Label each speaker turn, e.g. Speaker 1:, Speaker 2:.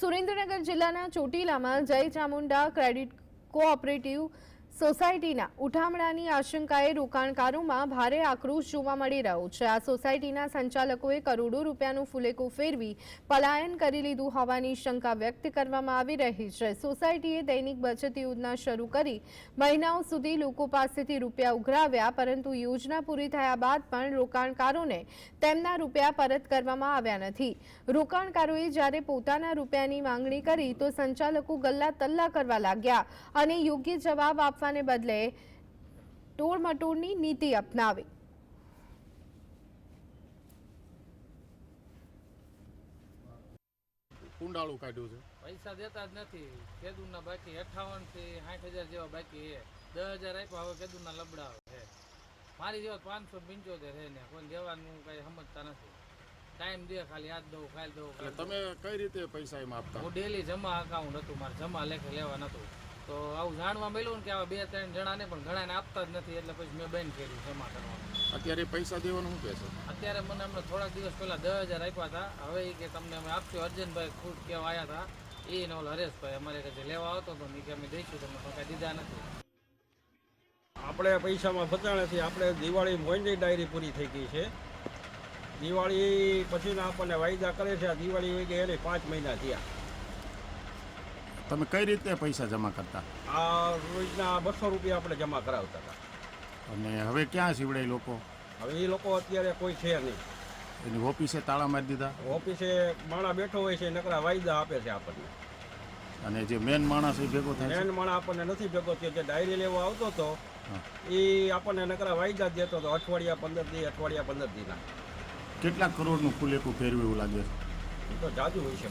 Speaker 1: સુરેન્દ્રનગર જિલ્લાના ચોટીલામાં જય Chamunda credit cooperative સોસાયટીના ઉઠામણાની આશંકાએ રોકાણકારોમાં ભારે આક્રોશ જોવા મળી રહ્યો છે. આ સોસાયટીના સંચાલકોએ કરોડો રૂપિયાનું ફુલેકું ફેરવી પલાયન કરી લીધું હોવાની શંકા વ્યક્ત કરવામાં આવી રહી છે. સોસાયટીએ દૈનિક બચત યોજના શરૂ કરી મહિનાઓ સુધી લોકો પાસેથી રૂપિયા ઉઘરાવ્યા, પરંતુ યોજના પૂરી થયા બાદ પણ રોકાણકારોને તેમના રૂપિયા પરત કરવામાં આવ્યા નથી. રોકાણકારોએ જ્યારે પોતાના રૂપિયાની માંગણી કરી, તો સંચાલકો ગલ્લા તલ્લા કરવા લાગ્યા અને યોગ્ય જવાબ આપવાને બદલે ટોળમટોળની નીતિ અપનાવી.
Speaker 2: કુંડાળું કાઢ્યું છે.
Speaker 3: પૈસા દેતા જ નથી. કેદુના બાકી અઠાવનથી સાઠ હજાર જેવા બાકી છે. દસ હજાર આપ્યા હવે કેદુના લબડા છે. મારી જેવા પાંચસો પંચોતેર છે ને કોઈ દેવાનું કઈ સમજતા નથી. ટાઈમ દે ખાલી આજ દઉં કાલ દઉં કાલ દઉં.
Speaker 2: તમે કઈ રીતે પૈસા એમ આપતા?
Speaker 3: હું ડેલી જમા અકાઉન્ટ હતું મારે જમા લેખે લેવા નતું. તો આવું જાણવા મળ્યું ને કે આવા બે ત્રણ જણાને પણ ઘણાને આપતા જ નથી એટલે પછી મેં બેન કર્યું જમા કરવાનું.
Speaker 2: અત્યારે પૈસા દેવાનું શું કહે છે?
Speaker 3: અત્યારે મને હમણાં થોડાક દિવસ પહેલા દસ હજાર આપ્યા હતા. હવે કે તમને અમે આપશું. અર્જનભાઈ ખુદ કેવા આવ્યા હતા. એ ને ઓલો હરેશભાઈ. અમારે કે જે લેવા આવતો હતો ને કે અમે દઈશું તમને પણ કાંઈ દીધા નથી.
Speaker 4: આપણે પૈસામાં ફતા નથી આપણે દિવાળી મોંડી ડાયરી પૂરી થઈ ગઈ છે. દિવાળી પછીના આપણને વાયદા કરે છે. આ દિવાળી હોય ગઈ એને પાંચ મહિના થયા.
Speaker 2: તમે કઈ રીતે પૈસા જમા કરતા?
Speaker 4: આ રોજના બસો રૂપિયા આપણે જમા કરાવતા હતા.
Speaker 2: અને હવે ક્યાં સીવડાય લોકો?
Speaker 4: હવે એ લોકો અત્યારે કોઈ છે નહીં.
Speaker 2: એની ઓફિસે તાળા મારી દીધા?
Speaker 4: ઓફિસે માણા બેઠો હોય છે નકરા વાયદા આપે છે આપણને.
Speaker 2: અને જે મેન માણસ એ ભેગો થાય
Speaker 4: મેન માણસ આપણને નથી ભેગો થયો. જે ડાયરી લેવા આવતો હતો એ આપણને નકરા વાયદા દેતો હતો અઠવાડિયા પંદર દી અઠવાડિયા પંદર દીના.
Speaker 2: કેટલા કરોડનું ફૂલેકું ફેરવ્યું એવું લાગે છે?
Speaker 4: એ તો જાજુ હોય છે